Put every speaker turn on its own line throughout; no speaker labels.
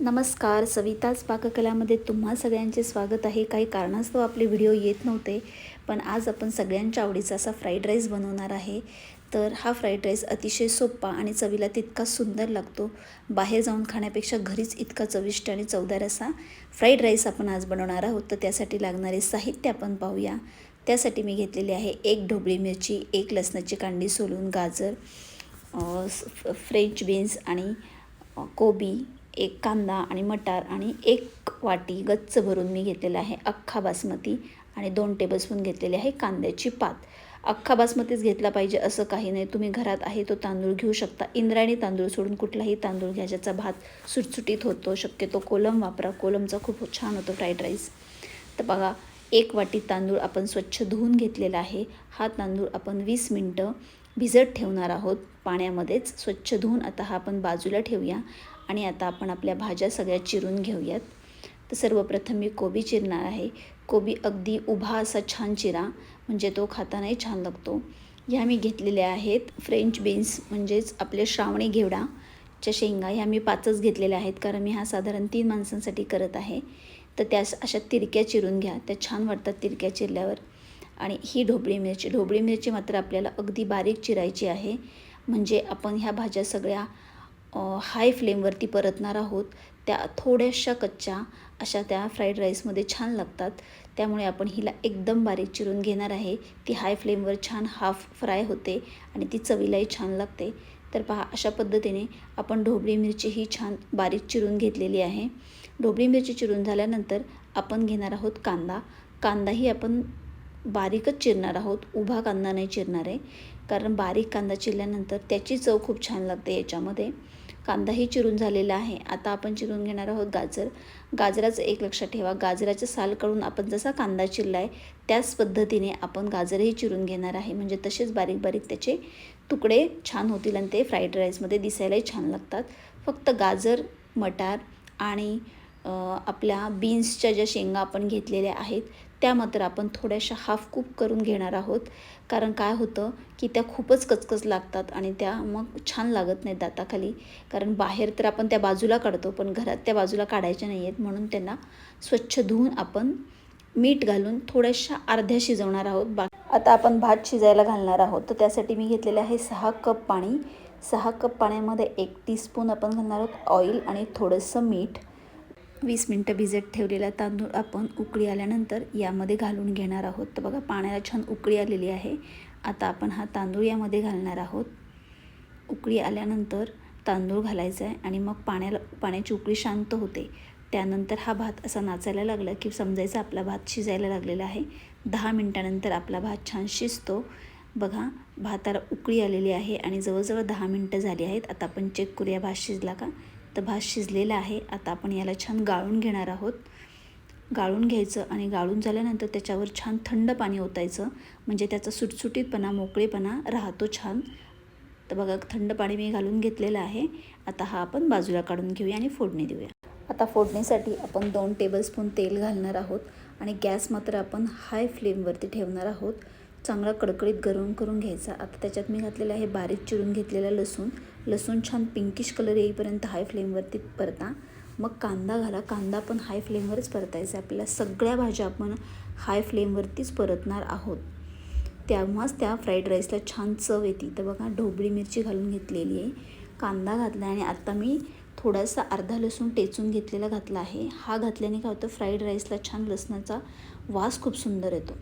नमस्कार सविताच पाककलामध्ये तुम्हा सगळ्यांचे स्वागत आहे. काही कारणास्तव आपले व्हिडिओ येत नव्हते पण आज आपण सगळ्यांच्या आवडीचा असा फ्राईड राईस बनवणार आहे. तर हा फ्राईड राईस अतिशय सोपा आणि चवीला तितका सुंदर लागतो. बाहेर जाऊन खाण्यापेक्षा घरीच इतका चविष्ट आणि चवदार असा फ्राईड राईस आपण आज बनवणार आहोत. तर त्यासाठी लागणारे साहित्य आपण पाहूया. त्यासाठी मी घेतलेली आहे एक ढोबळी मिरची एक लसणाची कांडी सोलून गाजर फ्रेंच बीन्स आणि कोबी एक कांदा आणि मटार आणि एक वाटी गच्च भरून मी घेतलेला आहे अख्खा बासमती आणि दोन टेबलस्पून घेतलेले आहे कांद्याची पात. अख्खा बासमतीच घेतला पाहिजे असं काही नाही. तुम्ही घरात आहे तो तांदूळ घेऊ शकता. इंद्रायणी तांदूळ सोडून कुठलाही तांदूळ घ्या ज्याचा भात सुटसुटीत होतो. शक्यतो कोलम वापरा. कोलमचा खूप छान होतो फ्राईड राईस तर बघा एक वाटी तांदूळ आपण स्वच्छ धुवून घेतलेला आहे. हा तांदूळ आपण वीस मिनटं भिजत ठेवणार आहोत. पाण्यामध्येच स्वच्छ धुवून आता हा आपण बाजूला ठेवूया. आणि आता आपण आपल्या भाज्या सगळ्या चिरून घेऊयात. तर सर्वप्रथम मी कोबी चिरणार आहे. कोबी अगदी उभा असा छान चिरा म्हणजे तो खातानाही छान लागतो. ह्या मी घेतलेल्या आहेत फ्रेंच बीन्स म्हणजेच आपले श्रावणी घेवडा च्या शेंगा. ह्या मी पाचच घेतलेल्या आहेत कारण मी हा साधारण तीन माणसांसाठी करत आहे. तर त्या अशा तिरक्या चिरून घ्या. त्या छान वाटतात तिरक्या चिरल्यावर. आणि ही ढोबळी मिरची. ढोबळी मिरची मात्र आपल्याला अगदी बारीक चिरायची आहे. म्हणजे आपण ह्या भाज्या सगळ्या हाय फ्लेमवरती परतणार आहोत. त्या थोड्याशा कच्च्या अशा त्या फ्राईड राईसमध्ये छान लागतात. त्यामुळे आपण हिला एकदम बारीक चिरून घेणार आहे. ती हाय फ्लेमवर छान हाफ फ्राय होते आणि ती चवीलाही छान लागते. तर पहा अशा पद्धतीने आपण ढोबळी मिरची ही छान बारीक चिरून घेतलेली आहे. ढोबळी मिरची चिरून झाल्यानंतर आपण घेणार आहोत कांदा. कांदाही आपण बारीकच चिरणार आहोत. उभा कांदा नाही चिरणार आहे. कारण बारीक कांदा चिरल्यानंतर त्याची चव खूप छान लागते याच्यामध्ये. कांदाही चिरून झालेला आहे. आता आपण चिरून घेणार आहोत गाजर. गाजराचं एक लक्षात ठेवा. गाजराचं साल काढून आपण जसा कांदा चिरला आहे त्याच पद्धतीने आपण गाजरही चिरून घेणार आहे. म्हणजे तसेच बारीक बारीक त्याचे तुकडे छान होतील आणि ते फ्राईड राईसमध्ये दिसायलाही छान लागतात. फक्त गाजर मटार आणि आपल्या बीन्सच्या ज्या शेंगा आपण घेतलेल्या आहेत त्या मात्र आपण थोड्याशा हाफ कुक करून घेणार आहोत. कारण काय होतं की त्या खूपच कचकच लागतात आणि त्या मग छान लागत नाहीत दाताखाली. कारण बाहेर तर आपण त्या बाजूला काढतो पण घरात त्या बाजूला काढायच्या नाही आहेत म्हणून त्यांना स्वच्छ धुवून आपण मीठ घालून थोड्याशा अर्ध्या शिजवणार आहोत. बा आता आपण भात शिजायला घालणार आहोत. तर त्यासाठी मी घेतलेलं आहे सहा कप पाणी. सहा कप पाण्यामध्ये एक टीस्पून आपण घालणार आहोत ऑइल आणि थोडंसं मीठ. वीस मिनटं भिजत ठेवलेला तांदूळ आपण उकळी आल्यानंतर यामध्ये घालून घेणार आहोत. तर बघा पाण्याला छान उकळी आलेली आहे. आता आपण हा तांदूळ यामध्ये घालणार आहोत. उकळी आल्यानंतर तांदूळ घालायचा आहे आणि मग पाण्याला पाण्याची उकळी शांत होते. त्यानंतर हा भात असा नाचायला लागला की समजायचं आपला भात शिजायला लागलेला आहे. दहा मिनटानंतर आपला भात छान शिजतो. बघा भाताला उकळी आलेली आहे आणि जवळजवळ दहा मिनटं झाली आहेत. आता आपण चेक करूया भात शिजला का? तर भात शिजलेला आहे. आता आपण याला छान गाळून घेणार आहोत. गाळून घ्यायचं आणि गाळून झाल्यानंतर त्याच्यावर छान थंड पाणी ओतायचं. म्हणजे त्याचा सुटसुटीतपणा मोकळेपणा राहतो छान. तर बघा थंड पाणी मी घालून घेतलेलं आहे. आता हा आपण बाजूला काढून घेऊया आणि फोडणी देऊया. आता फोडणीसाठी आपण दोन टेबलस्पून तेल घालणार आहोत आणि गॅस मात्र आपण हाय फ्लेमवरती ठेवणार आहोत. चांगला कडकडीत गरम करून घ्यायचा. आता त्याच्यात मी घातलेलं आहे बारीक चिरून घेतलेला लसूण. लसूण छान पिंकिश कलर येईपर्यंत हाय फ्लेमवरती परता. मग कांदा घाला. कांदा पण हाय फ्लेमवरच परतायचा आहे. आपल्याला सगळ्या भाज्या आपण हाय फ्लेमवरतीच परतणार आहोत. तेव्हाच त्या फ्राईड राईसला छान चव येते. तर बघा ढोबळी मिरची घालून घेतलेली आहे. कांदा घातला आणि आता मी थोडासा अर्धा लसूण टेचून घेतलेला घातला आहे. हा घातल्याने काय होतं? फ्राईड राईसला छान लसणाचा वास खूप सुंदर येतो.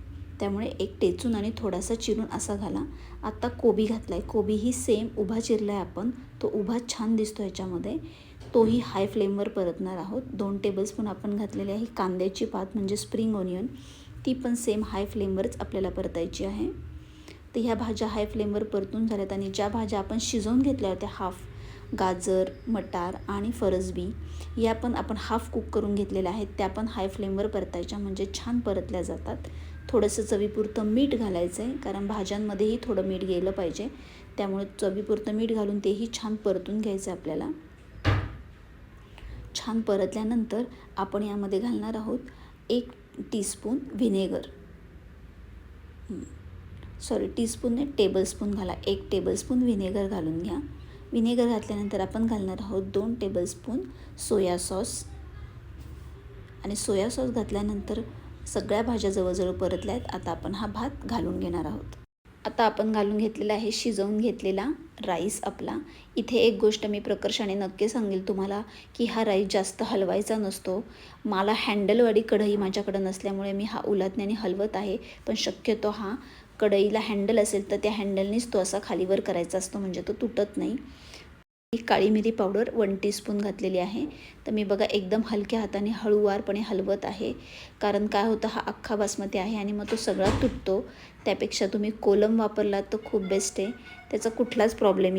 त्यामुळे एक टेचून आणि थोडासा चिरून असा घाला. आत्ता कोबी घातला आहे कोबी ही सेम उभा चिरला आहे आपण. तो उभा छान दिसतो ह्याच्यामध्ये. तोही हाय फ्लेमवर परतणार आहोत. दोन टेबलस्पून आपण घातलेली आहे कांद्याची पात म्हणजे स्प्रिंग ऑनियन ती पण सेम हाय फ्लेमवरच आपल्याला परतायची आहे. तर ह्या भाज्या हाय फ्लेमवर परतून झाल्यात आणि ज्या भाज्या आपण शिजवून घेतल्या होत्या हाफ गाजर मटार आणि फरसबी या पण आपण हाफ कुक करून घेतलेल्या आहेत. त्या पण हाय फ्लेमवर परतायच्या म्हणजे छान परतल्या जातात. थोडंसं चवीपुरतं मीठ घालायचं आहे कारण भाज्यांमध्येही थोडं मीठ गेलं पाहिजे. त्यामुळे चवीपुरतं मीठ घालून तेही छान परतून घ्यायचं आपल्याला. छान परतल्यानंतर आपण यामध्ये घालणार आहोत एक टीस्पून व्हिनेगर. सॉरी टीस्पून नाही टेबलस्पून घाला. एक टेबलस्पून व्हिनेगर घालून घ्या. विनेगर घातल्यानंतर आपण घालणार आहोत दोन टेबलस्पून सोया सॉस. आणि सोया सॉस घातल्यानंतर सगळ्या भाज्या जवळजवळ परतल्या आहेत आता आपण हा भात घालून घेणार आहोत. आता आपण घालून घेतलेला आहे शिजवून घेतलेला राईस आपला. इथे एक गोष्ट मी प्रकर्षाने नक्की सांगेल तुम्हाला की हा राईस जास्त हलवायचा नसतो. मला हँडलवाडी कढई माझ्याकडं नसल्यामुळे मी हा उलटण्याने हलवत आहे पण शक्यतो हा कढईला हँडल असेल तर त्या हँडलनेच तो असा खालीवर करायचा असतो म्हणजे तो तुटत नाही. ही काळी मिरी पावडर वन टीस्पून घातलेली आहे. तर मी बघा एकदम हलक्या हाताने हळूवारपणे हलवत आहे. कारण काय होतं हा अख्खा बासमती आहे आणि मग तो सगळा तुटतो. त्यापेक्षा तुम्ही कोलम वापरलात तर खूप बेस्ट आहे. त्याचा कुठलाच प्रॉब्लेम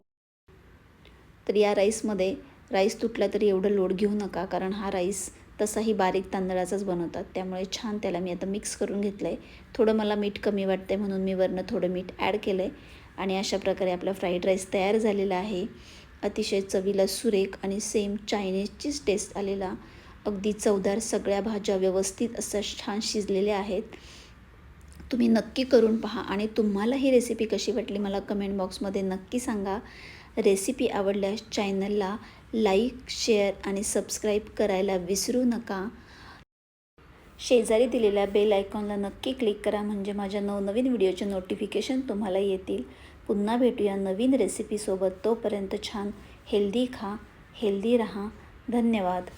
तर या राईसमध्ये राईस तुटला तरी एवढं लोड घेऊ नका. कारण हा राईस तसाही बारीक तांदळाचाच बनवतात. त्यामुळे छान त्याला मी आता मिक्स करून घेतलं आहे थोडं मला मीठ कमी वाटतं आहे म्हणून मी वरनं थोडं मीठ ॲड केलं आहे आणि अशा प्रकारे आपला फ्राईड राईस तयार झालेला आहे. अतिशय चवीला सुरेख आणि सेम चायनीजचीच टेस्ट आलेला. अगदी चवदार सगळ्या भाज्या व्यवस्थित असं छान शिजलेल्या आहेत. तुम्ही नक्की करून पहा आणि तुम्हाला ही रेसिपी कशी वाटली मला कमेंट बॉक्समध्ये नक्की सांगा. रेसिपी आवडल्यास चॅनलला लाईक शेअर आणि सबस्क्राईब करायला विसरू नका. शेजारी दिलेल्या बेल आयकॉनला नक्की क्लिक करा म्हणजे माझ्या नवनवीन व्हिडिओचे नोटिफिकेशन तुम्हाला येतील. पुन्हा भेटूया नवीन रेसिपीसोबत तोपर्यंत छान हेल्दी खा हेल्दी रहा. धन्यवाद.